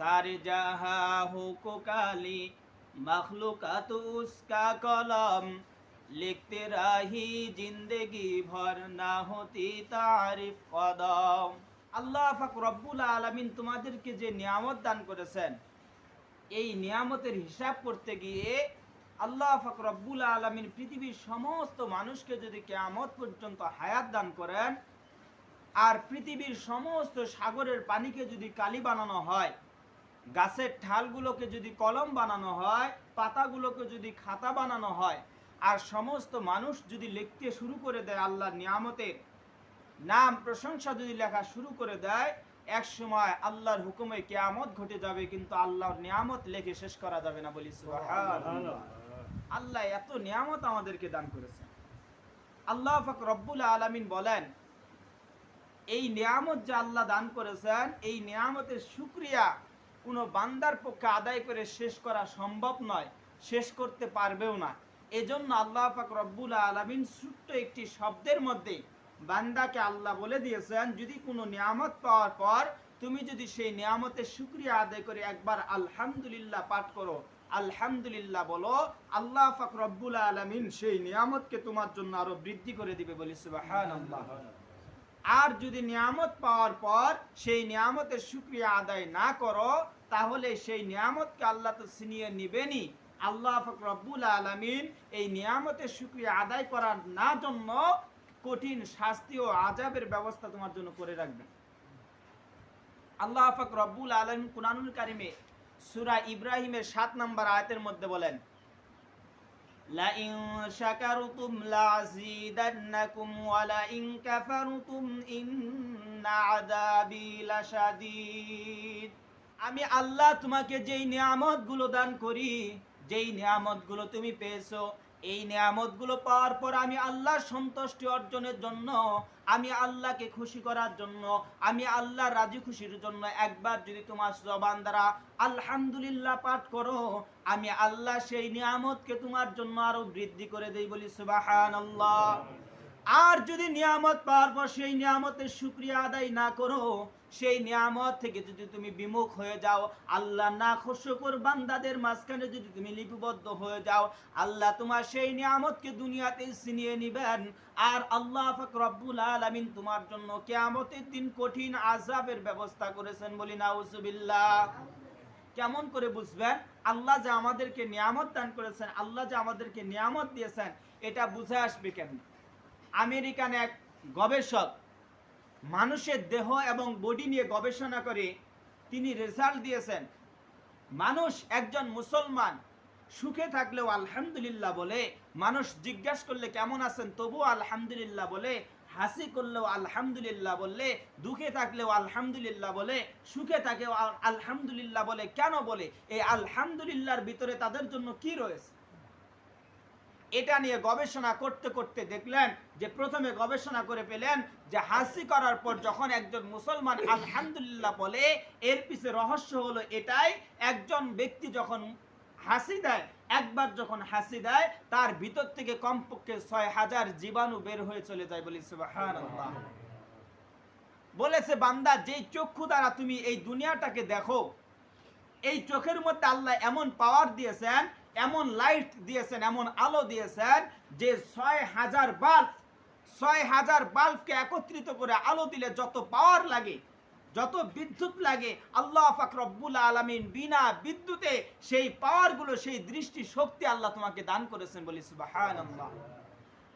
সারে জাহা হোকো কালি মখলুকাত উসকা কলম, লিখতে রাহি জিন্দেগি ভর না হতি তারিফ কদম। আল্লাহ ফাক রব্বুল আলমিন তোমাদেরকে যে নিয়ামত দান করেছেন, এই নিয়ামতের হিসাব করতে গিয়ে আল্লাহ ফাক রব্বুল আলমিন পৃথিবীর সমস্ত মানুষকে যদি কেয়ামত পর্যন্ত হায়াত দান করেন, আর পৃথিবীর সমস্ত সাগরের পানিকে যদি কালি বানানো হয় গাছের ঠালগুলোকে যদি কলম বানানো হয়, পাতাগুলোকে যদি খাতা বানানো হয়, আর সমস্ত মানুষ যদি লিখতে শুরু করে দেয় আল্লাহর নিয়ামতের, নাম প্রশংসা যদি লেখা শুরু করে দেয়, এক সময় আল্লাহর হুকুমে কেয়ামত ঘটে যাবে, কিন্তু আল্লাহর নিয়ামত লেখে শেষ করা যাবে না বলি আল্লাহ এত নিয়ামত আমাদেরকে দান করেছেন। আল্লাহ ফাক রব্বুল আলামিন বলেন, এই নিয়ামত যে আল্লাহ দান করেছেন, এই নিয়ামতের শুক্রিয়া কোনো বান্দার পক্ষে আদায় করে শেষ করা সম্ভব নয়, শেষ করতে পারবেও না। এজন্য আল্লাহ পাক রব্বুল আলামিন ছোট্ট একটি শব্দের মধ্যে বান্দাকে আল্লাহ বলে দিয়েছেন, যদি কোনো নিয়ামত পাওয়ার পর তুমি যদি সেই নিয়ামতের শুক্রিয়া আদায় করে একবার আলহামদুলিল্লাহ পাঠ করো, আলহামদুলিল্লাহ বলো, আল্লাহ পাক রব্বুল আলামিন সেই নিয়ামতকে তোমার জন্য আরও বৃদ্ধি করে দিবে বলি সুবহানাল্লাহ। আর যদি নিয়ামত পাওয়ার পর সেই নিয়ামতের শুক্রিয়া আদায় না করো, তাহলে সেই নিয়ামতকে আল্লাহ তো ছিনিয়ে নিবেনই। আল্লাহ ফাক রব্বুল আলামিন এই নিয়ামতের শুক্রিয়া আদায় করার না জন্য কঠিন শাস্তি ও আজাবের ব্যবস্থা তোমার জন্য করে রাখবেন আল্লাহ ফাক রব্বুল আলামিন কুরআনুল কারিমে সুরা ইব্রাহিমের সাত নম্বর আয়াতের মধ্যে বলেন لئن شكرتم لأزيدنكم ولئن كفرتم إن عذابي لشديد আমি আল্লাহ তোমাকে যেই নিয়ামতগুলো দান করি যেই নিয়ামতগুলো তুমি পেয়েছো এই নিয়ামতগুলো পাওয়ার পর আমি আল্লাহর সন্তুষ্টি অর্জনের জন্য আমি আল্লাহকে খুশি করার জন্য, আমি আল্লাহ রাজি খুশির জন্য একবার যদি তোমার জবান দ্বারা আলহামদুলিল্লাহ পাঠ করো, আমি আল্লাহ সেই নিয়ামতকে তোমার জন্য আরও বৃদ্ধি করে দেই বলি সুবহানাল্লাহ। আর যদি নিয়ামত পাওয়ার পর সেই নিয়ামতের শুক্রিয়া আদায় না করো, সেই নিয়ামত থেকে যদি তুমি বিমুখ হয়ে যাও, আল্লাহ না খুশকর বান্দাদের মাঝখানে যদি তুমি লিপিবদ্ধ হয়ে যাও, আল্লাহ তোমার সেই নিয়ামতকে দুনিয়াতে ছিনিয়ে নিবেন। আর আল্লাহ পাক রব্বুল আলামিন তোমার জন্য কিয়ামতের দিন কঠিন আযাবের ব্যবস্থা করেছেন বলি নাউজুবিল্লাহ। কেমন করে বুঝবেন? আল্লাহ যে আমাদেরকে নিয়ামত দান করেছেন, আল্লাহ যে আমাদেরকে নিয়ামত দিয়েছেন, এটা বুঝে আসবে কেন আমেরিকান এক গবেষক মানুষের দেহ এবং বডি নিয়ে গবেষণা করে তিনি রেজাল্ট দিয়েছেন। মানুষ একজন মুসলমান, সুখে থাকলেও আলহামদুলিল্লাহ বলে, মানুষ জিজ্ঞাসা করলে কেমন আছেন? তবুও আলহামদুলিল্লাহ বলে, হাসি করলেও আলহামদুলিল্লাহ বললে দুঃখে থাকলেও আলহামদুলিল্লাহ বলে, সুখে থাকেও আলহামদুলিল্লাহ বলে, কেন বলে? এই আলহামদুলিল্লাহর ভিতরে তাদের জন্য কি রয়েছে? এটা নিয়ে গবেষণা করতে করতে দেখলেন যে প্রথমে গবেষণা করে পেলেন যে হাসি করার পর যখন একজন মুসলমান আলহামদুলিল্লাহ বলে, এর পিছে রহস্য হলো এটাই, একজন ব্যক্তি যখন হাসি দেয়, একবার যখন হাসি দেয়, তার ভিতর থেকে কমপক্ষে ছয় হাজার জীবাণু বের হয়ে চলে যায় বলি বলেছে, বান্দা, যেই চক্ষু দ্বারা তুমি এই দুনিয়াটাকে দেখো, এই চোখের মধ্যে আল্লাহ এমন পাওয়ার দিয়েছেন এমন লাইট দিয়েছেন, এমন আলো দিয়েছেন যে ছয় হাজার বাল্ব ছয় হাজার বাল্বকে একত্রিত করে আলো দিলে যত পাওয়ার লাগে, যত বিদ্যুৎ লাগে, আল্লাহ পাক আলমিন বিনা বিদ্যুতে সেই পাওয়ারগুলো সেই দৃষ্টি শক্তি আল্লাহ তোমাকে দান করেছেন বলি সুবহানাল্লাহ।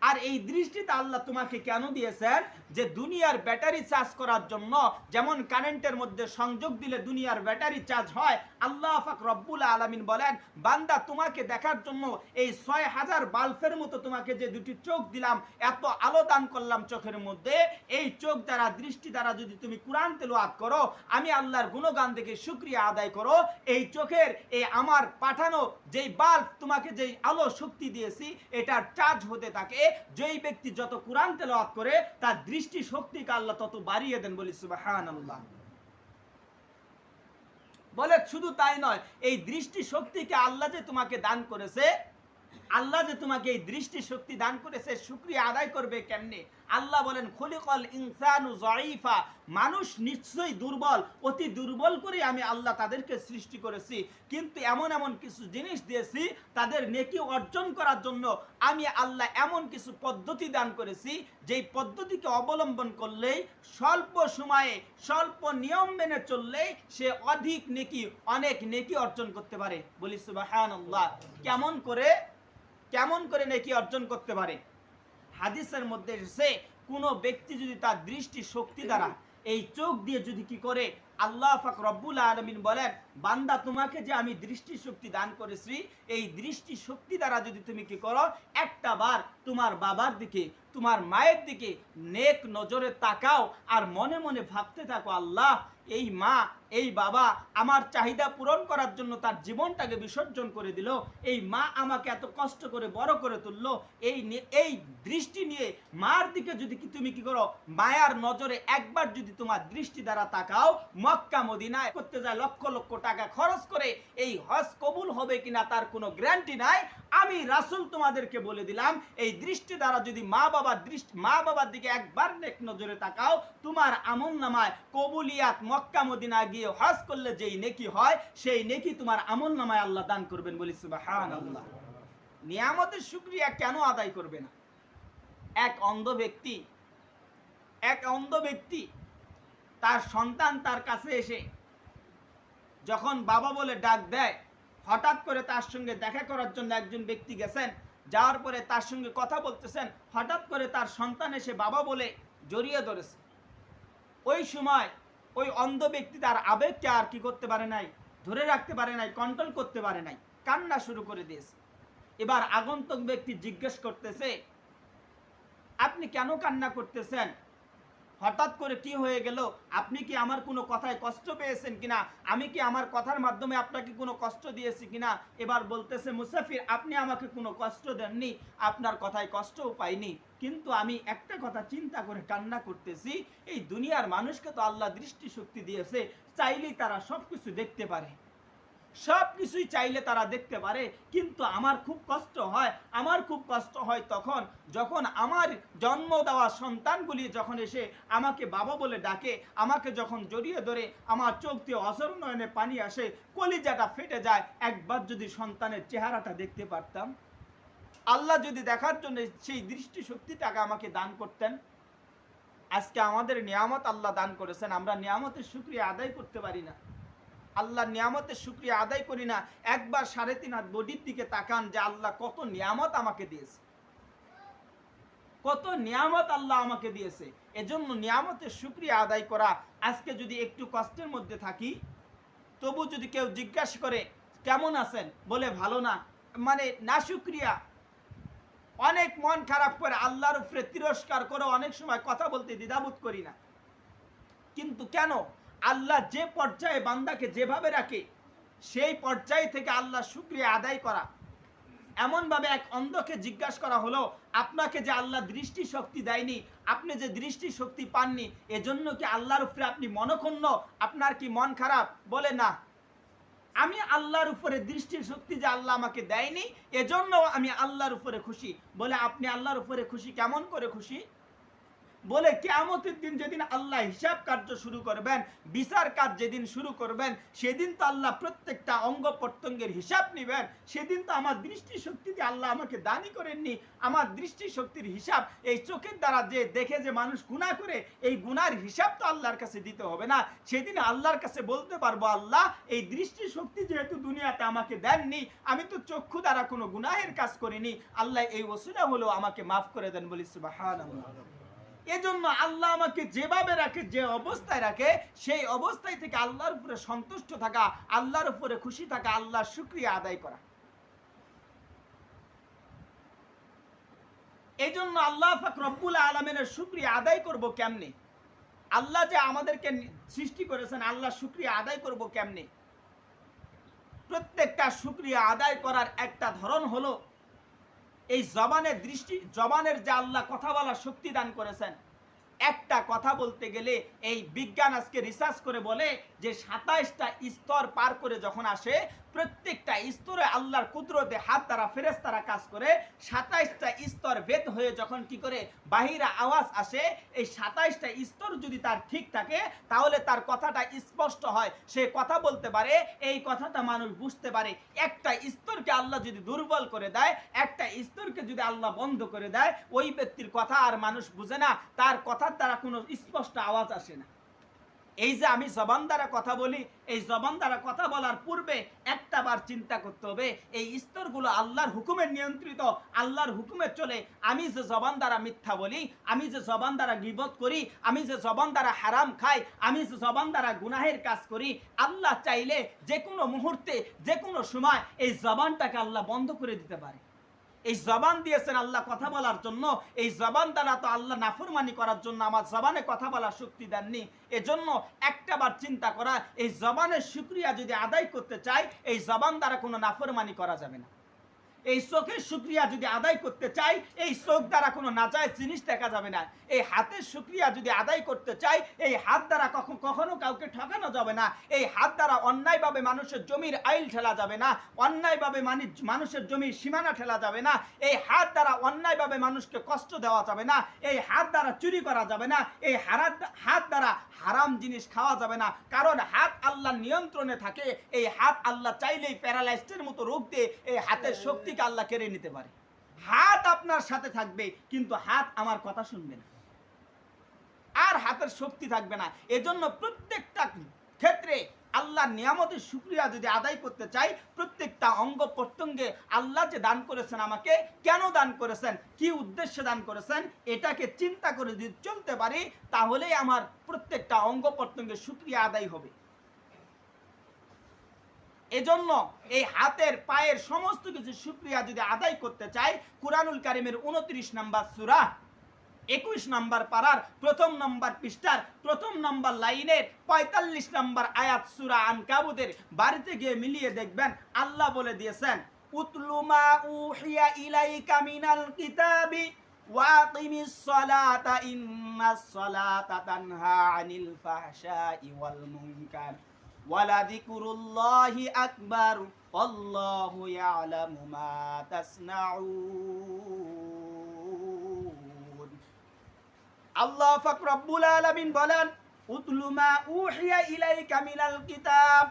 আর এই দৃষ্টিতে আল্লাহ তোমাকে কেন দিয়েছেন? যে দুনিয়ার ব্যাটারি চার্জ করার জন্য যেমন কারেন্টের মধ্যে সংযোগ দিলে দুনিয়ার ব্যাটারি চার্জ হয়, আল্লাহ পাক রব্বুল আলামিন বলেন, বান্দা তোমাকে দেখার জন্য এই ছয় হাজার বাল্বের মতো তোমাকে যে দুটি চোখ দিলাম, এত আলো দান করলাম চোখের মধ্যে, এই চোখ দ্বারা, দৃষ্টি দ্বারা যদি তুমি কোরআন তেলাওয়াত করো, আমি আল্লাহর গুণগান দেখে শুক্রিয়া আদায় করো, এই চোখের এই আমার পাঠানো যেই বাল্ব তোমাকে যেই আলো শক্তি দিয়েছি, এটার চার্জ হতে থাকে যেই ব্যক্তি যত কোরআন তেলাওয়াত করে, তার দৃষ্টি শক্তিকে আল্লাহ তত বাড়িয়ে দেন বলি সুবহানাল্লাহ। বলে শুধু তাই নয়, এই দৃষ্টি শক্তিকে আল্লাহ যে তোমাকে দান করেছে, আল্লাহ যে তোমাকে এই দৃষ্টি শক্তি দান করেছে, শুক্রিয়া আদায় করবে কেমনে? আল্লাহ বলেন, খলিকল ইনসানু জয়ীফা মানুষ নিশ্চয়ই দুর্বল, অতি দুর্বল করে আমি আল্লাহ তাদেরকে সৃষ্টি করেছি। কিন্তু এমন এমন কিছু জিনিস দিয়েছি, তাদের নেকি অর্জন করার জন্য আমি আল্লাহ এমন কিছু পদ্ধতি দান করেছি, যেই পদ্ধতিকে অবলম্বন করলেই স্বল্প সময়ে, স্বল্প নিয়ম মেনে চললেই সে অধিক নেকি, অনেক নেকি অর্জন করতে পারে। বলি, সুবহানাল্লাহ কেমন করে কেমন করে নেকি অর্জন করতে পারে? হাদিসের মধ্যে এসেছে, কোনো ব্যক্তি যদি তার দৃষ্টি শক্তি দ্বারা এই চোখ দিয়ে যদি কি করে, আল্লাহ পাক রব্বুল আলমিন বলেন, বান্দা তোমাকে যে আমি দৃষ্টি শক্তি দান করেছি, এই দৃষ্টি শক্তি দ্বারা যদি তুমি কি করো, একটা বার তোমার বাবার দিকে, তোমার মায়ের দিকে নেক নজরে তাকাও আর মনে মনে ভাবতে থাকো, আল্লাহ, এই মা এই বাবা আমার চাহিদা পূরণ করার জন্য তার জীবনটাকে বিসর্জন করে দিল। এই মা আমাকে এত কষ্ট করে, বড় করে তুললো। এই এই দৃষ্টি নিয়ে মার দিকে যদি তুমি কি করো, মায়ার নজরে একবার যদি তোমার দৃষ্টি দ্বারা তাকাও, মক্কা মদিনায় করতে যায় লক্ষ লক্ষ টাকা খরচ করে, এই হজ কবুল হবে কিনা তার কোনো গ্যারান্টি নাই। আমি রাসূল তোমাদেরকে বলে দিলাম, এই দৃষ্টি দ্বারা যদি মা বাবার দৃষ্টি, মা বাবার দিকে একবার নেক নজরে তাকাও, তোমার আমল নামায় কবুলিয়াত মক্কা মদিনা গিয়ে হজ করলে যেই নেকি হয়, সেই নেকি তোমার আমল নামায় আল্লাহ দান করবেন বলি সুবহানাল্লাহ। নিয়ামতের শুকরিয়া কেন আদায় করবে না? এক অন্ধ ব্যক্তি, এক অন্ধ ব্যক্তি তার সন্তান তার কাছে এসে যখন বাবা বলে ডাক দেয়, হঠাৎ করে তার সঙ্গে দেখা করার জন্য একজন ব্যক্তি গেছেন, যাওয়ার পরে তার সঙ্গে কথা বলতেছেন, হঠাৎ করে তার সন্তান এসে বাবা বলে জড়িয়ে ধরেছে। ওই সময় ওই অন্ধ ব্যক্তি তার আবেগকে আর কি করতে পারে নাই, ধরে রাখতে পারে নাই কন্ট্রোল করতে পারে নাই, কান্না শুরু করে দিয়েছে। এবার আগন্তুক ব্যক্তি জিজ্ঞেস করতেছে, আপনি কেন কান্না করতেছেন? হঠাৎ করে কি হয়ে গেল? আপনি কি আমার কোনো কথায় কষ্ট পেয়েছেন কিনা? আমি কি আমার কথার মাধ্যমে আপনাকে কোনো কষ্ট দিয়েছি কিনা? এবার বলতেছে, মুসাফির, আপনি আমাকে কোনো কষ্ট দেননি, আপনার কথায় কষ্টও পাইনি। কিন্তু আমি একটা কথা চিন্তা করে কান্না করতেছি, এই দুনিয়ার মানুষকে তো আল্লাহ দৃষ্টিশক্তি দিয়েছে, চাইলেই তারা সব কিছু দেখতে পারে। সব কিছুই চাইলে তারা দেখতে পারে, কিন্তু আমার খুব কষ্ট হয়, আমার খুব কষ্ট হয় তখন, যখন আমার জন্ম দেওয়া সন্তানগুলি যখন এসে আমাকে বাবা বলে ডাকে, আমাকে যখন জড়িয়ে ধরে, আমার চোখ দিয়ে অসর নয়নে পানি আসে, কলিজাটা ফেটে যায়, একবার যদি সন্তানের চেহারাটা দেখতে পারতাম। আল্লাহ যদি দেখার জন্য সেই দৃষ্টি শক্তিটাকে আমাকে দান করতেন, আজকে আমাদের নিয়ামত আল্লাহ দান করেছেন। আমরা নিয়ামতের শুক্রিয়া আদায় করতে পারি না। আল্লাহ নিয়ামতের শুক্রিয়া আদায় করি না। একবার সাড়ে তিন হাত বডির দিকে তাকান যে আল্লাহ কত নিয়ামত আমাকে দিয়েছে। কত নিয়ামত আল্লাহ আমাকে দিয়েছে। এজন্য নিয়ামতের শুক্রিয়া আদায় করা, আজকে যদি একটু কষ্টের মধ্যে থাকি, তবু যদি কেউ জিজ্ঞাসা করে, কেমন আছেন? বলে, ভালো না। মানে না শুক্রিয়া। অনেক মন খারাপ করে আল্লাহর উপরে তিরস্কার করে অনেক সময় কথা বলতে দ্বিধাবোধ করি না। কিন্তু কেন? আল্লাহ যে পর্যায়ে বান্দাকে যেভাবে রাখে, সেই পর্যায় থেকে আল্লাহ শুক্রিয়া আদায় করা। এমনভাবে এক অন্ধকে জিজ্ঞাসা করা হলো, আপনাকে যে আল্লাহ দৃষ্টি শক্তি দেয়নি, আপনি যে দৃষ্টি শক্তি পাননি, এজন্য কি আল্লাহর উপরে আপনি মনক্ষুণ্ণ? আপনার কি মন খারাপ? বলে, না। আমি আল্লাহর উপরে দৃষ্টির শক্তি যে আল্লাহ আমাকে দেয়নি, এজন্য আমি আল্লাহর উপরে খুশি। বলে আপনি আল্লাহর উপরে খুশি, কেমন করে খুশি? বলে কেয়ামতের দিন যেদিন আল্লাহ হিসাব কার্য শুরু করবেন, বিচার কাজ যেদিন শুরু করবেন, সেদিন তো আল্লাহ প্রত্যেকটা অঙ্গ প্রত্যঙ্গের হিসাব নেবেন, সেদিন তো আমার দৃষ্টি শক্তি দিয়ে আল্লাহ আমাকে দানই করেননি আমার দৃষ্টি শক্তির হিসাব এই চোখের দ্বারা যে দেখে যে মানুষ গুণা করে, এই গুনার হিসাব তো আল্লাহর কাছে দিতে হবে না। সেদিন আল্লাহর কাছে বলতে পারব, আল্লাহ, এই দৃষ্টি শক্তি যেহেতু দুনিয়াতে আমাকে দেননি আমি তো চক্ষু দ্বারা কোনো গুনাহের কাজ করিনি। আল্লাহ এই ওসিলা হলেও আমাকে মাফ করে দেন বলি, সুবহানাল্লাহ। এজন্য আল্লাহ আমাকে যেভাবে রাখে, যে অবস্থায় রাখে, সেই অবস্থায় থেকে আল্লাহর উপরে সন্তুষ্ট থাকা, আল্লাহর উপরে খুশি থাকা, আল্লাহর শুক্রিয়া আদায় করা। এই জন্য আল্লাহ পাক রব্বুল আলমিনের শুক্রিয়া আদায় করব কেমনে? আল্লাহ যে আমাদেরকে সৃষ্টি করেছেন আল্লাহ শুক্রিয়া আদায় করব কেমনে? প্রত্যেকটা শুক্রিয়া আদায় করার একটা ধরন হলো এই জবানের দৃষ্টি, জবানের যে আল্লাহ কথা বলার শক্তি দান করেছেন, একটা কথা বলতে গেলে এই বিজ্ঞান আজকে রিসার্চ করে বলে যে সাতাইশটা স্তর পার করে যখন আসে প্রত্যেকটা স্তরে আল্লাহর কুদরতে হাত দ্বারা ফেরেস তারা কাজ করে, সাতাইশটা স্তর ভেদ হয়ে যখন কি করে বাহিরা আওয়াজ আসে, এই সাতাইশটা স্তর যদি তার ঠিক থাকে, তাহলে তার কথাটা স্পষ্ট হয়। সে কথা বলতে পারে, এই কথাটা মানুষ বুঝতে পারে। একটা স্তরকে আল্লাহ যদি দুর্বল করে দেয়, একটা স্তরকে যদি আল্লাহ বন্ধ করে দেয়, ওই ব্যক্তির কথা আর মানুষ বুঝে না, তার কথার দ্বারা কোনো স্পষ্ট আওয়াজ আসে না। এই যে আমি জবান দ্বারা কথা বলি, এই জবান দ্বারা কথা বলার পূর্বে একটা বার চিন্তা করতে হবে, এই স্তরগুলো আল্লাহর হুকুমে নিয়ন্ত্রিত, আল্লাহর হুকুমে চলে। আমি যে জবান দ্বারা মিথ্যা বলি, আমি যে জবান দ্বারা গিবত করি, আমি যে জবান দ্বারা হারাম খাই, আমি যে জবান দ্বারা গুনাহের কাজ করি, আল্লাহ চাইলে যে কোনো মুহূর্তে, যে কোনো সময় এই জবানটাকে আল্লাহ বন্ধ করে দিতে পারে। এই জবান দিয়েছেন আল্লাহ কথা বলার জন্য। এই জবান দ্বারা তো আল্লাহ নাফরমানি করার জন্য আমার জবানে কথা বলার শক্তি দেননি। এজন্য একটা বার চিন্তা করা, এই জবানের শুক্রিয়া যদি আদায় করতে চাই, এই জবান দ্বারা কোনো নাফরমানি করা যাবে না। এই চোখের শুক্রিয়া যদি আদায় করতে চাই, এই চোখ দ্বারা কোনো নাজায় জিনিস দেখা যাবে না। এই হাতের শুক্রিয়া যদি আদায় করতে চাই, এই হাত দ্বারা কখন কখনো কাউকে ঠকানো যাবে না। এই হাত দ্বারা অন্যায়ভাবে মানুষের জমির আইল ঠেলা যাবে না। অন্যায়ভাবে মানি- মানুষের জমির সীমানা ঠেলা যাবে না। এই হাত দ্বারা অন্যায়ভাবে মানুষকে কষ্ট দেওয়া যাবে না। এই হাত দ্বারা চুরি করা যাবে না। এই হারাত হাত দ্বারা হারাম জিনিস খাওয়া যাবে না। কারণ হাত আল্লাহ নিয়ন্ত্রণে থাকে। এই হাত আল্লাহ চাইলেই প্যারালাইস্টের মতো রোগ দিয়ে। এই হাতের শক্তিকে আল্লাহ কেড়ে নিতে পারে। হাত আপনার সাথে থাকবে, কিন্তু হাত আমার কথা শুনবে না। আর হাতের শক্তি থাকবে না। এজন্য প্রত্যেকটা ক্ষেত্রে আল্লাহ নিয়ামতের শুক্রিয়া যদি আদায় করতে চাই, প্রত্যেকটা অঙ্গ প্রত্যঙ্গে আল্লাহ যে দান করেছেন আমাকে, কেন দান করেছেন, কি উদ্দেশ্যে দান করেছেন, এটাকে চিন্তা করে যদি চলতে পারি, তাহলেই আমার প্রত্যেকটা অঙ্গ প্রত্যঙ্গে শুক্রিয়া আদায় হবে। এজন্য এই হাতের, পায়ের সমস্ত কিছু শুক্রিয়া যদি আদায় করতে চাই, কুরআনুল কারিমের উনত্রিশ নাম্বার সুরা, একুশ নাম্বার পাড়ার প্রথম নাম্বার পৃষ্ঠার প্রথম নাম্বার লাইনের পঁয়তাল্লিশ নাম্বার আয়াত সুরা আনকাবুদের বাড়িতে গিয়ে মিলিয়ে দেখবেন, আল্লাহ বলে দিয়েছেন উতলুমা উহিয়া ইলাইকা মিনাল কিতাবি ওয়ালা যিকরুল্লাহি আকবার, আল্লাহু ইয়ালামু মা তাসনাউন। আল্লাহ পাক রব্বুল আলামিন বলেন, উতলু মা উহিয়া ইলাইকা মিনাল কিতাব।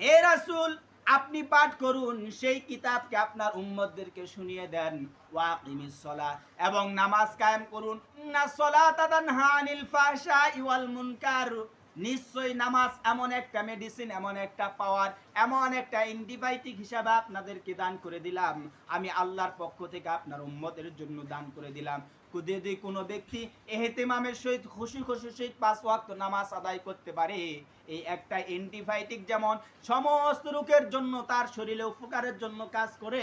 হে রাসূল, আপনি পাঠ করুন, সেই কিতাবকে আপনার উম্মতদেরকে শুনিয়ে দেন। ওয়াকিমিস সালাহ এবং নামাজ কায়েম করুন। না সালাতা তানহা আনিল ফাহশাই ওয়াল মুনকার। নিশ্চয়ই নামাজ এমন একটা মেডিসিন এমন একটা পাওয়ার এমন একটা অ্যান্টিবায়োটিক হিসাবে আপনাদেরকে দান করে দিলাম। আমি আল্লাহর পক্ষ থেকে আপনার উম্মতের জন্য দান করে দিলাম। যদি কোনো ব্যক্তি এহেতেমামের সহিত, খুশি খুশি সহিত পাঁচ ওয়াক্ত নামাজ আদায় করতে পারে, এই একটা অ্যান্টিবায়োটিক যেমন, সমস্ত রোগের জন্য তার শরীরে উপকারের জন্য কাজ করে,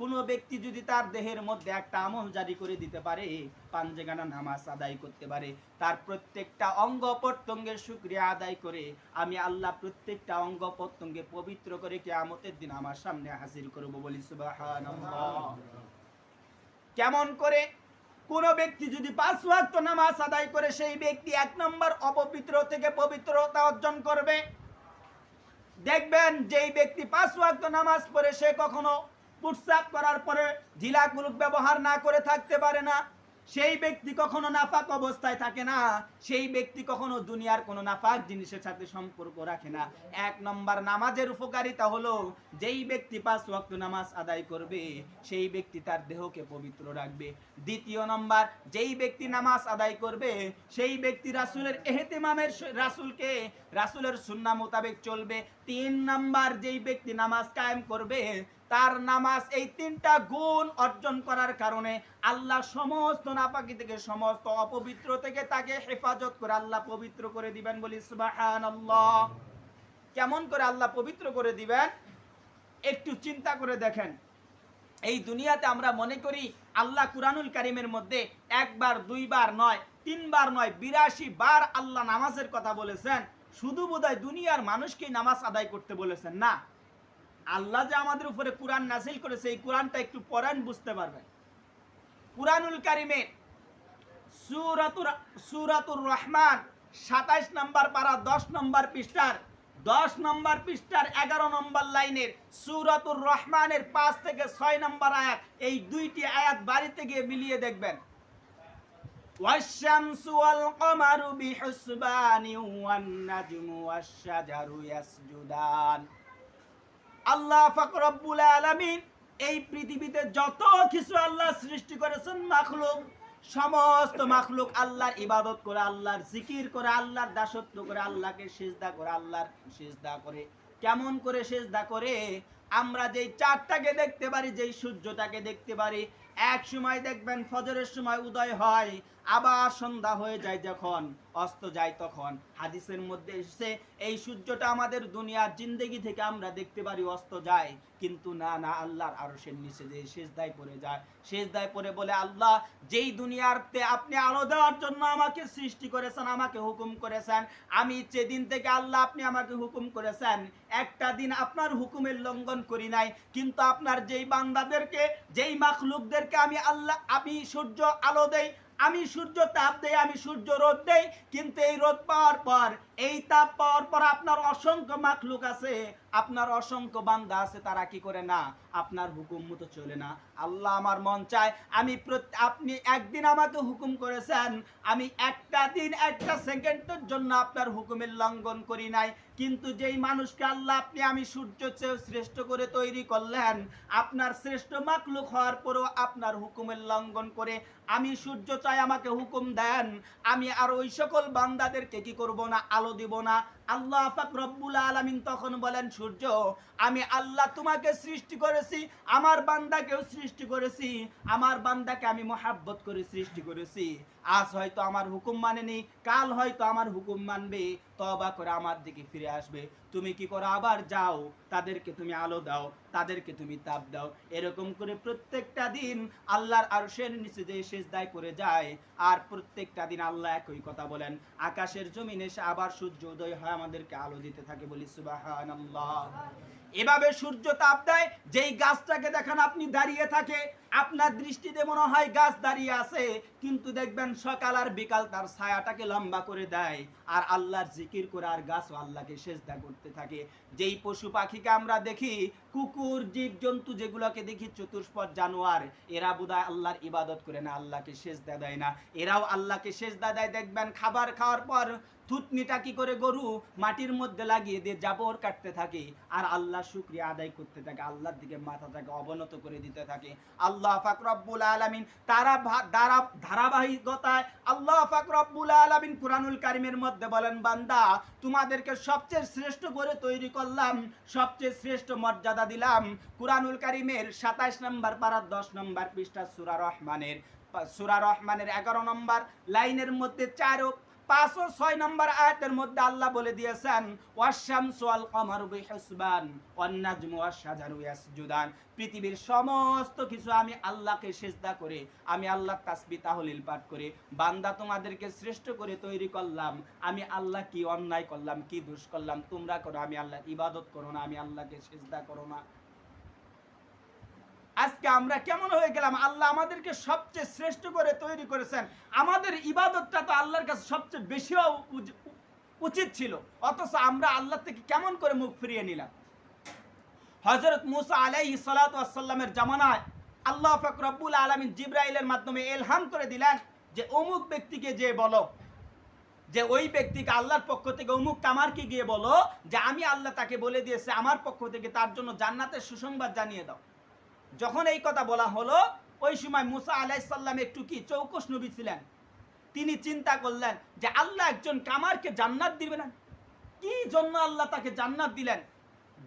কোনো ব্যক্তি যদি তার দেহের মধ্যে একটা আমল জারি করে দিতে পারে পাঞ্জেগানা নামাজ আদায় করতে পারে। তার প্রত্যেকটা অঙ্গ প্রত্যঙ্গের শুক্রিয়া আদায় করে, আমি আল্লাহ প্রত্যেকটা অঙ্গ প্রত্যঙ্গে পবিত্র করে কেয়ামতের দিন আমার সামনে হাজির করব বলি, সুবহানাল্লাহ। কেমন করে কোন ব্যক্তি যদি পাঁচ ওয়াক্ত নামাজ আদায় করে, সেই ব্যক্তি এক নম্বর অপবিত্র থেকে পবিত্রতা অর্জন করবে। দেখবেন যেই ব্যক্তি পাঁচ ওয়াক্ত নামাজ পড়ে, সে কখনো পুটসাপ করার পরে জিলা কুলুক ব্যবহার না করে থাকতে পারে না। সেই ব্যক্তি কখনো নাফাক অবস্থায় থাকে না, সেই ব্যক্তি কখনো দুনিয়ার কোনো নাফাক জিনিসের সাথে সম্পর্ক রাখে না। এক নম্বর নামাজের উপকারিতা হলো, যেই ব্যক্তি পাঁচ ওয়াক্ত নামাজ আদায় করবে, সেই ব্যক্তি তার দেহকে পবিত্র রাখবে। দ্বিতীয় নম্বর, যেই ব্যক্তি নামাজ আদায় করবে, সেই ব্যক্তি রাসূলের এহতেমামের রাসূলকে, রাসূলের সুন্নাহ মোতাবেক চলবে। তিন নাম্বার, যেই ব্যক্তি নামাজ কায়েম করবে তার নামাজ এই তিনটা গুণ অর্জন করার কারণে আল্লাহ সমস্ত নাপাকি থেকে, সমস্ত অপবিত্র থেকে তাকে হেফাজত করে আল্লাহ পবিত্র করে দিবেন বলি কেমন করে আল্লাহ পবিত্র করে দিবেন? একটু চিন্তা করে দেখেন। এই দুনিয়াতে আমরা মনে করি আল্লাহ কুরআনুল কারিমের মধ্যে একবার, দুইবার নয়, তিনবার নয়, বিরাশি বার আল্লাহ নামাজের কথা বলেছেন। শুধু বোধহয় দুনিয়ার মানুষকে নামাজ আদায় করতে বলেছেন, না। আল্লাহ যে আমাদের উপরে কোরআন নাজিল করেছে এই কোরআনটা একটু পড়ান বুঝতে পারবেন কুরআনুল কারিমে সুরাতুর সুরাতুর রহমান সাতাইশ নম্বর পারা দশ নম্বর পৃষ্ঠার দশ নম্বর পৃষ্ঠার এগারো নম্বর লাইনের সুরাতুর রহমানের পাঁচ থেকে ছয় নম্বর আয়াত এই দুইটি আয়াত বাড়িতে গিয়ে মিলিয়ে দেখবেন والشمس والقمر بحسبان والنجم والشجر يسجدان আল্লাহ ফাকরব্বুল আলামিন এই পৃথিবীতে যত কিছু আল্লাহ সৃষ্টি করেছেন মাখলুক, সমস্ত মাখলুক আল্লাহর ইবাদত করে, আল্লাহর জিকির করে, আল্লাহর দাসত্ব করে, আল্লাহকে সিজদা করে, আল্লাহর সিজদা করে। কেমন করে সেজদা করে? আমরা যেই চাঁদটাকে দেখতে পারি, যেই সূর্যটাকে দেখতে পারি, এক সময় দেখবেন ফজরের সময় উদয় হয় আবার সন্ধ্যা হয়ে যায় যখন, অস্ত যায় তখন। হাদিসের মধ্যে এসেছে, এই সূর্যটা আমাদের দুনিয়ার জিন্দেগি থেকে আমরা দেখতে পারি অস্ত যায়, কিন্তু না না, আল্লাহর আরও সে নিচে যে শেষদায় পড়ে যায়। শেষদায় পড়ে বলে আল্লাহ, যেই দুনিয়ারতে আপনি আলো দেওয়ার জন্য আমাকে সৃষ্টি করেছেন, আমাকে হুকুম করেছেন, আমি যেদিন থেকে আল্লাহ আপনি আমাকে হুকুম করেছেন, একটা দিন আপনার হুকুমের লঙ্ঘন করি নাই, কিন্তু আপনার যেই বান্দাদেরকে, যেই মাখলুকদেরকে আমি আল্লাহ, আমি সূর্য আলো দেই আমি সূর্য তাপ দেই, আমি সূর্য রোদ দেই, কিন্তু এই রোদ পাওয়ার পর, এই তাপ পাওয়ার পর আপনার অসংখ্য মাখলুক আছে। আপনার অসংখ্য বান্দা আছে, তারা কি করে না? আপনার হুকুম মতো চলে না। আল্লাহ আমার মন চায়, আমি আপনি একদিন আমাকে হুকুম করেছেন, আমি একটা দিন, একটা সেকেন্ডের জন্য আপনার হুকুমের লঙ্ঘন করি নাই। কিন্তু যেই মানুষকে আল্লাহ আপনি, আমি সূর্য চেয়েও শ্রেষ্ঠ করে তৈরি করলেন, আপনার শ্রেষ্ঠ মাকলুক হওয়ার পরও আপনার হুকুমের লঙ্ঘন করে আমি সূর্য চাই আমাকে হুকুম দেন, আমি আর ওই সকল বান্দাদেরকে কি করব না, আলো দিব না আল্লাহ পাক রব্বুল আলামিন তখন বলেন, সূর্য, আমি আল্লাহ তোমাকে সৃষ্টি করেছি, আমার বান্দাকেও সৃষ্টি করেছি, আমার বান্দাকে আমি মহাব্বত করে সৃষ্টি করেছি। আজ হয়তো আমার হুকুম মানেনি, কাল হয়তো আমার হুকুম মানবে তবা করে আমার দিকে ফিরে আসবে। তুমি কি করো? আবার যাও, তাদেরকে তুমি আলো দাও, তাদেরকে তুমি তাপ দাও। এরকম করে প্রত্যেকটা দিন আল্লাহর আরশের নিচে যে শেষ দায় করে যায়, আর প্রত্যেকটা দিন আল্লাহ একই কথা বলেন। আকাশের জমিনে আবার সূর্য উদয় হয়, আমাদেরকে আলো দিতে থাকে বলি সুবহানাল্লাহ। এভাবে সূর্য তাপ দেয়, যেই গাছটাকে দেখেন আপনি দাঁড়িয়ে থাকে, আপনার দৃষ্টিতে মনে হয় গাছ দাঁড়িয়ে আছে, কিন্তু দেখবেন সকাল আর বিকাল তার ছায়াটাকে লম্বা করে দেয়, আর আল্লাহর জিকির করে আর গাছও আল্লাহকে সেজদা করতে থাকে। যেই পশু পাখিকে আমরা দেখি, কুকুর জীব জন্তু যেগুলোকে দেখি চতুষ্পদ জানোয়ার, এরা বোধহয় আল্লাহর ইবাদত করে না, আল্লাহকে সেজদা দেয় না। এরাও আল্লাহকে সেজদা দেয়, দেখবেন খাবার খাওয়ার পর থুতনিটা কি করে গরু মাটির মধ্যে লাগিয়ে দিয়ে জাবর কাটতে থাকে? আর আল্লাহ শুক্রিয়া আদায় করতে থাকে, আল্লাহর দিকে মাথাটাকে অবনত করে দিতে থাকে। আল্লাহ পাক রব্বুল আলামিন তারা দ্বারা, ধারাবাহিকতায় আল্লাহ পাক রব্বুল আলামিন কুরআনুল কারিমের মধ্যে বলেন, বান্দা, তোমাদেরকে সবচেয়ে শ্রেষ্ঠ করে তৈরি করলাম, সবচেয়ে শ্রেষ্ঠ মর্যাদা দিলাম। কুরআনুল কারিমের সাতাইশ নম্বর পারা দশ নম্বর পৃষ্ঠা সূরা রহমানের সূরা রহমানের এগারো নম্বর লাইনের মধ্যে চার পাঁচ ও ছয় নম্বর মধ্যে আল্লাহ বলে দিয়েছেন ওয়াশামসু ওয়াল কমারু বিহিসবান ওয়ান নাজমু ওয়াশ শাজারু ইয়াসজুদান। পৃথিবীর সমস্ত কিছু আমি আল্লাহকে সেজদা করে, আমি আল্লাহ তাসবিহ তাহলিল পাঠ করে। বান্দা তোমাদেরকে শ্রেষ্ঠ করে তৈরি করলাম, আমি আল্লাহ কি অন্যায় করলাম, কি দোষ করলাম, তোমরা করো, আমি আল্লাহ ইবাদত করো না, আমি আল্লাহকে সেজদা করো না। আজকে আমরা কেমন হয়ে গেলাম? আল্লাহ আমাদেরকে সবচেয়ে শ্রেষ্ঠ করে তৈরি করেছেন। আমাদের ইবাদতটা তো আল্লাহর কাছে সবচেয়ে বেশি উচিত ছিল। অথচ আমরা আল্লাহ থেকে কেমন করে মুখ ফিরিয়ে নিলাম? হজরত মুসা আলাইহি সালামের জামানায় আল্লাহ ফাক রব্বুল আলমিন জিব্রাইলের মাধ্যমে এলহাম করে দিলেন যে, অমুক ব্যক্তিকে যে বলো, যে ওই ব্যক্তিকে আল্লাহর পক্ষ থেকে অমুক কামারকে গিয়ে বলো যে, আমি আল্লাহ তাকে বলে দিয়েছে, আমার পক্ষ থেকে তার জন্য জান্নাতের সুসংবাদ জানিয়ে দাও। যখন এই কথা বলা হলো, ওই সময় মুসা আলাইসাল্লাম একটু কি চৌকস নবী ছিলেন। তিনি চিন্তা করলেন যে আল্লাহ একজন কামারকে জান্নাত দিবেন কি জন্য আল্লাহ তাকে জান্নাত দিলেন?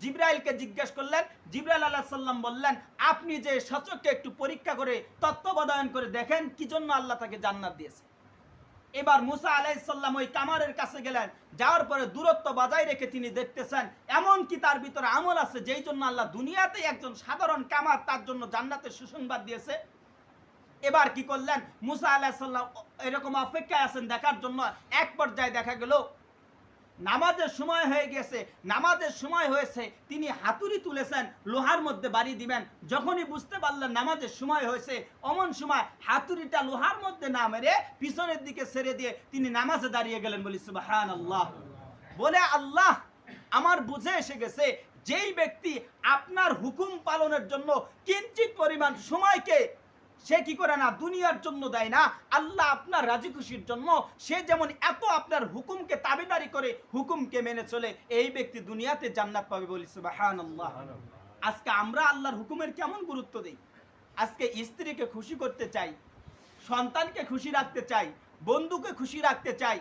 জিব্রাইলকে জিজ্ঞেস করলেন, জিব্রাইল আল্লাহ সাল্লাম বললেন, আপনি যে সচককে একটু পরীক্ষা করে তত্ত্বাবধায়ন করে দেখেন, কি জন্য আল্লাহ তাকে জান্নাত দিয়েছে? এবার মুসা আলাইসাল্লাম ওই কামারের কাছে গেলেন। যাওয়ার পরে দূরত্ব বজায় রেখে তিনি দেখতেছেন এমন কি তার ভিতরে আমল আছে, যেই জন্য আল্লাহ দুনিয়াতে একজন সাধারণ কামার তার জন্য জান্নাতের সুসংবাদ দিয়েছে। এবার কি করলেন? মুসা আলাহিসাল্লাম এরকম অপেক্ষায় আছেন, দেখার জন্য এক পর্যায়ে দেখা গেল নামাজের সময় হয়ে গেছে, নামাজের সময় হয়েছে, তিনি হাতুড়ি তুলেছেন, লোহার মধ্যে বাড়ি দিবেন। যখনই বুঝতে পারলেন নামাজের সময় হয়েছে, অমন সময় হাতুড়িটা লোহার মধ্যে না মেরে পিছনের দিকে ছেড়ে দিয়ে তিনি নামাজে দাঁড়িয়ে গেলেন বলি সুবাহান আল্লাহ বলে, আল্লাহ, আমার বুঝে এসে গেছে, যেই ব্যক্তি আপনার হুকুম পালনের জন্য কিঞ্চিত পরিমাণ সময়কে সে কি করে না দুনিয়ার জন্য দেয় না? আল্লাহ আপনার রাজি খুশির জন্য সে যেমন এত আপনার হুকুমকে তাবেদারি করে হুকুমকে মেনে চলে, এই ব্যক্তি দুনিয়াতে জান্নাত পাবে বলি সুবাহান আজকে আমরা আল্লাহর হুকুমের কেমন গুরুত্ব দেই? আজকে স্ত্রীকে খুশি করতে চাই, সন্তানকে খুশি রাখতে চাই, বন্ধুকে খুশি রাখতে চাই,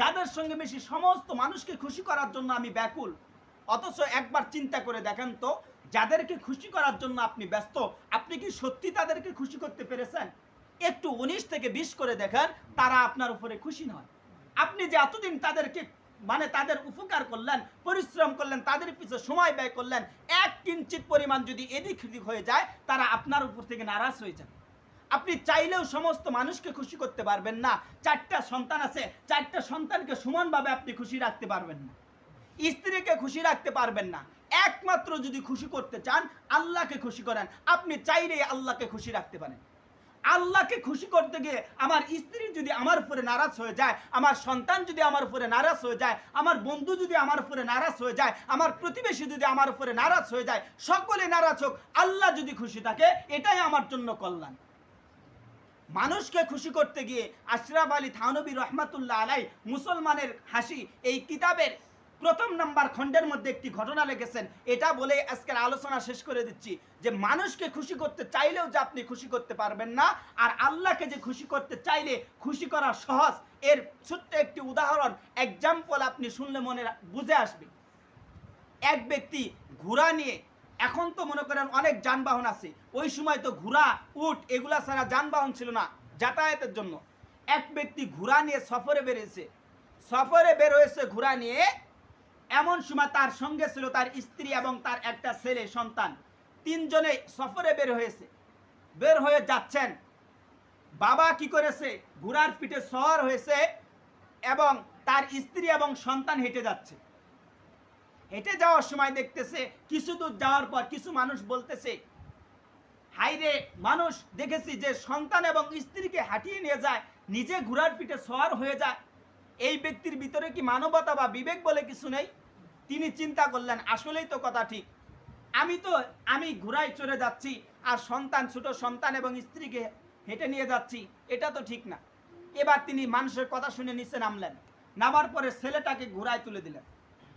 যাদের সঙ্গে বেশি সমস্ত মানুষকে খুশি করার জন্য আমি ব্যাকুল। অথচ একবার চিন্তা করে দেখেন তো যাদেরকে খুশি করার জন্য আপনি ব্যস্ত, আপনি কি সত্যি তাদেরকে খুশি করতে পেরেছেন? একটু উনিশ থেকে বিশ করে দেখেন, তারা আপনার উপরে খুশি নয়। আপনি যে এতদিন তাদেরকে মানে তাদের উপকার করলেন, পরিশ্রম করলেন, তাদের পিছনে সময় ব্যয় করলেন, এক কিঞ্চিত পরিমাণ যদি এদিক সেদিক হয়ে যায়, তারা আপনার উপর থেকে নারাজ হয়ে যাবে। আপনি চাইলেও সমস্ত মানুষকে খুশি করতে পারবেন না। চারটা সন্তান আছে, চারটা সন্তানকে সমানভাবে আপনি খুশি রাখতে পারবেন না। স্ত্রীকে খুশি রাখতে পারবেন না। একমাত্র যদি খুশি করতে চান, আল্লাহকে খুশি করেন। আপনি চাইলেই আল্লাহকে খুশি রাখতে পারেন। আল্লাহকে খুশি করতে গিয়ে আমার স্ত্রী যদি আমার উপরে নারাজ হয়ে যায়, আমার সন্তান যদি আমার উপরে নারাজ হয়ে যায়, আমার বন্ধু যদি আমার উপরে নারাজ হয়ে যায়, আমার প্রতিবেশী যদি আমার উপরে নারাজ হয়ে যায়, সকলে নারাজ হোক, আল্লাহ যদি খুশি থাকে, এটাই আমার জন্য কল্যাণ। মানুষকে খুশি করতে গিয়ে আশরাফ আলী থানবী রহমাতুল্লাহ আলাই মুসলমানের হাসি এই কিতাবের প্রথম নাম্বার খণ্ডের মধ্যে একটি ঘটনা লেগেছেন এটা বলে আজকের আলোচনা শেষ করে দিচ্ছি। যে মানুষকে খুশি করতে চাইলেও যে আপনি খুশি করতে পারবেন না, আর আল্লাহকে যে খুশি করতে চাইলে খুশি করা সহজ। এর ছোট্ট একটি উদাহরণ এক্সাম্পল আপনি শুনলে মনে বুঝে আসবে। এক ব্যক্তি ঘোড়া নিয়ে, এখন তো মনে করেন অনেক যানবাহন আছে, ওই সময় তো ঘোড়া, উট এগুলা ছাড়া যানবাহন ছিল না যাতায়াতের জন্য। এক ব্যক্তি ঘোড়া নিয়ে সফরে বেরিয়েছে। সফরে বের হয়েছে ঘোড়া নিয়ে এমন সময় তার সঙ্গে ছিল তার স্ত্রী এবং তার একটা ছেলে, সন্তান। তিনজনে সফরে বের হয়েছে। বের হয়ে যাচ্ছেন। বাবা কি করেছে? ঘোড়ার পিঠে সওয়ার হয়েছে এবং তার স্ত্রী এবং সন্তান হেঁটে যাচ্ছে। হেঁটে যাওয়ার সময় দেখতেছে, কিছু দূর যাওয়ার পর কিছু মানুষ বলতেছে হাইরে মানুষ, দেখেছি যে সন্তান এবং স্ত্রীকে হাঁটিয়ে নিয়ে যায়, নিজে ঘোড়ার পিঠে সওয়ার হয়ে যায়। এই ব্যক্তির ভিতরে কি মানবতা বা বিবেক বলে কিছু নেই? তিনি চিন্তা করলেন, আসলেই তো কথা ঠিক। আমি তো, আমি ঘোড়ায় চড়ে যাচ্ছি আর সন্তান, ছোট সন্তান এবং স্ত্রীকে হেঁটে নিয়ে যাচ্ছি, এটা তো ঠিক না। এবার তিনি মানুষের কথা শুনে নিচে নামলেন। নামার পরে ছেলেটাকে ঘোড়ায় তুলে দিলেন।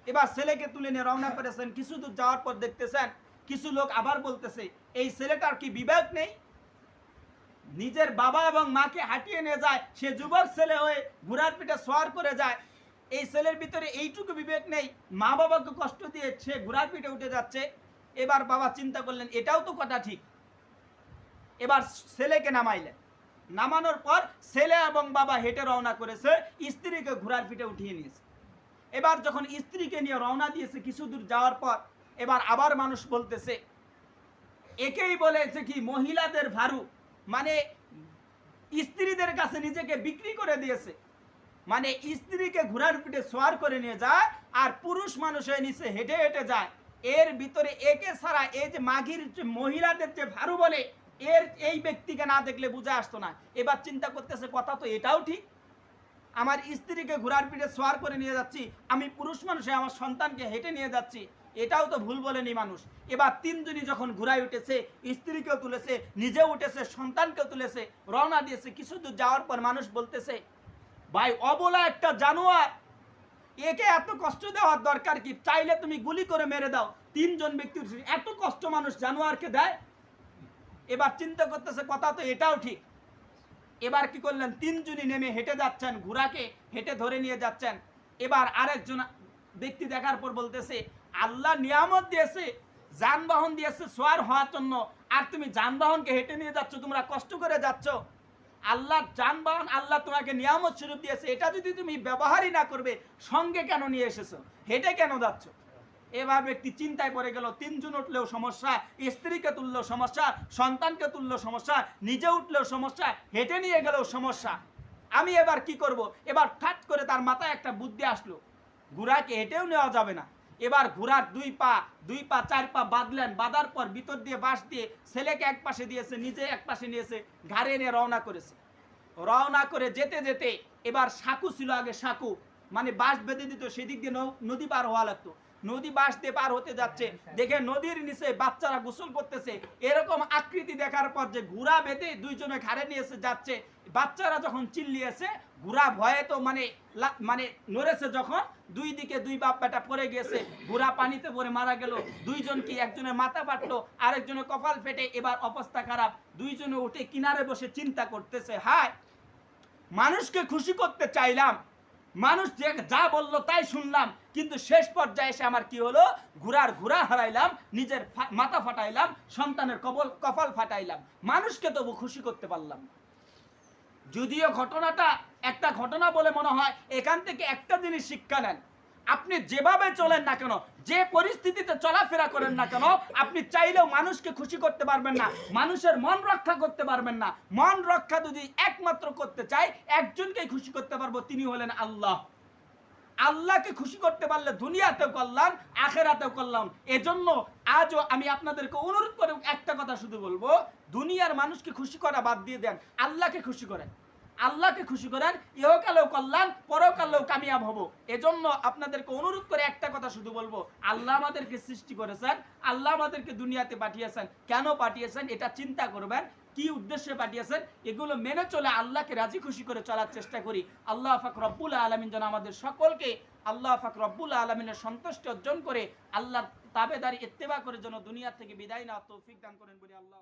এবার ছেলেকে তুলে নিয়ে রওনা করেছেন। কিছু দূর যাওয়ার পর দেখতেছেন, কিছু লোক আবার বলতেছে, এই ছেলেটার কি বিবেক নেই? নিজের বাবা এবং মাকে হাঁটিয়ে নিয়ে যায়, সে যুবক ছেলে হয়ে ঘোড়ার পিঠে সোয়ার করে যায়। এই ছেলের ভিতরে এইটুকু বিবেক নেই, মা বাবাকে কষ্ট দিয়ে সে ঘোড়ার পিঠে উঠে যাচ্ছে। এবার বাবা চিন্তা করলেন, এটাও তো কথা ঠিক। এবার ছেলেকে নামাইলেন। নামানোর পর ছেলে এবং বাবা হেঁটে রওনা করেছে, স্ত্রীকে ঘোড়ার পিঠে উঠিয়ে নিয়েছে। এবার যখন স্ত্রীকে নিয়ে রওনা দিয়েছে কিছু দূর যাওয়ার পর, এবার আবার মানুষ বলতেছে, একেই বলেছে কি, মহিলাদের ভারু। মানে স্ত্রীদের কাছে নিজেকে বিক্রি করে দিয়েছে। মানে স্ত্রীকে ঘোড়ার পিঠে সোয়ার করে নিয়ে যায় আর পুরুষ মানুষ হয়ে নিচে হেঁটে হেঁটে যায়। এর ভিতরে একে ছাড়া এই যে মাঘির মহিলাদের যে ভারু বলে, এর এই ব্যক্তিকে না দেখলে বুঝে আসতো না। এবার চিন্তা করতেছে, কথা তো এটাও ঠিক। আমার স্ত্রীকে ঘোড়ার পিঠে সোয়ার করে নিয়ে যাচ্ছি। আমি পুরুষ মানুষে আমার সন্তানকে হেঁটে নিয়ে যাচ্ছি। এটাও তো ভুল বলেনি মানুষ। এবার তিনজনই যখন ঘোড়ায় উঠেছে, স্ত্রীকেও তুলেছে নিজে উঠেছে, সন্তানকেও তুলেছে, রওনা দিয়েছে, কিছু দূর যাওয়ার পর মানুষ বলতেছে, ভাই, অবলা একটা জানোয়ার, একে এত কষ্ট দেওয়ার দরকার কি? চাইলে তুমি গুলি করে মেরে দাও। তিনজন ব্যক্তি এত কষ্ট মানুষ জানোয়ারকে দেয়? এবার চিন্তা করতেছে, কথা তো এটাও ঠিক। এবার কি করলেন? তিনজনই নেমে হেঁটে যাচ্ছেন, ঘোড়াকে হেঁটে ধরে নিয়ে যাচ্ছেন। এবার আরেকজন ব্যক্তি দেখার পর বলতেছে আল্লাহ নিয়ামত দিয়েছে, যানবাহন দিয়েছে, সোয়ার হওয়ার জন্য। আর তুমি যানবাহনকে হেঁটে নিয়ে যাচ্ছ, তোমরা কষ্ট করে যাচ্ছ। আল্লাহ যানবাহন, আল্লাহ তোমাকে নিয়ামত স্বরূপ দিয়েছে। এটা যদি তুমি ব্যবহারই না করবে, সঙ্গে কেন নিয়ে এসেছ? হেঁটে কেন যাচ্ছ? এবার ব্যক্তি চিন্তায় পড়ে গেল, তিনজন উঠলেও সমস্যা, স্ত্রীকে তুললেও সমস্যা, সন্তানকে তুললেও সমস্যা, নিজে উঠলেও সমস্যা, হেঁটে নিয়ে গেলেও সমস্যা। আমি এবার কি করব? এবার ঠাট করে তার মাথায় একটা বুদ্ধি আসলো। ঘোড়াকে হেঁটেও নেওয়া যাবে না। এবার ঘোড়ার দুই পা দুই পা, চার পা বাঁধলেন। বাঁধার পর ভিতর দিয়ে বাঁশ দিয়ে ছেলেকে এক পাশে দিয়েছে, নিজে এক পাশে নিয়েছে, ঘাড়ে এনে রওনা করেছে। রওনা করে যেতে যেতে এবার সাঁকু ছিল আগে সাঁকু মানে বাঁশ বেঁধে দিত, সেদিক দিয়ে নদী পার হওয়া লাগতো। নদী বাঁশ দিয়ে পার হতে যাচ্ছে, দেখে নদীর নিচে বাচ্চারা গোসল করতেছে। এরকম আকৃতি দেখার পর যে ঘোড়া বেঁধে দুইজনে ঘাড়ে নিয়েছে যাচ্ছে বাচ্চারা যখন চিল্লিয়েছে ঘোড়া ভয়ে তো মানে মানে নড়েছে যখন, দুই দিকে দুই বাপ বেটা পড়ে গেছে ঘোড়া পানিতে পড়ে মারা গেল, দুইজন কি একজনের মাথা ফাটলো, আরেকজনের কপাল ফেটে, এবার অবস্থা খারাপ, দুইজনে উঠে কিনারে বসে চিন্তা করতেছে, হায় মানুষকে খুশি করতে চাইলাম, মানুষ যে যা বলল তাই শুনলাম, কিন্তু শেষ পর্যায়ে এসে আমার কি হলো ঘোড়ার ঘোড়া হারাইলাম, নিজের মাথা ফাটাইলাম, সন্তানের কবল, কপাল ফাটাইলাম, মানুষকে তবু খুশি করতে পারলাম না। যদিও ঘটনাটা একটা ঘটনা বলে মনে হয়, এখান থেকে একটা জিনিস শিক্ষা নেন। আপনি যেভাবে চলেন না কেন, যে পরিস্থিতিতে চলাফেরা করেন না কেন, আপনি চাইলেও মানুষকে খুশি করতে পারবেন না, মানুষের মন রক্ষা করতে পারবেন না। মন রক্ষা যদি একমাত্র করতে চাই, একজনকেই খুশি করতে পারব, তিনি হলেন আল্লাহ। আল্লাহকে খুশি করতে পারলে দুনিয়াতেও কল্যাণ, আখেরাতেও কল্যাণ। এজন্য আজও আমি আপনাদেরকে অনুরোধ করে একটা কথা শুধু বলব, দুনিয়ার মানুষকে খুশি করা বাদ দিয়ে দেন, আল্লাহকে খুশি করেন। আল্লাহকে খুশি করেন, ইহকালেও কল্যাণ, পরকালেও কামিয়াব হব। এজন্য আপনাদেরকে অনুরোধ করে একটা কথা শুধু বলব, আল্লাহ আমাদেরকে সৃষ্টি করেছেন, আল্লাহ আমাদেরকে দুনিয়াতে পাঠিয়েছেন। কেন পাঠিয়েছেন? এটা চিন্তা করবেন কি উদ্দেশ্যে পাঠিয়েছেন? এগুলো মেনে চলে আল্লাহকে রাজি খুশি করে চলার চেষ্টা করি। আল্লাহ ফাক রব্বুল আলমিন যেন আমাদের সকলকে আল্লাহ ফাক রব্বুল আলমিনের সন্তুষ্টি অর্জন করে আল্লাহর তাবেদারি ইত্তেবা করে যেন দুনিয়ার থেকে বিদায় না তৌফিক দান করেন বলি আল্লাহ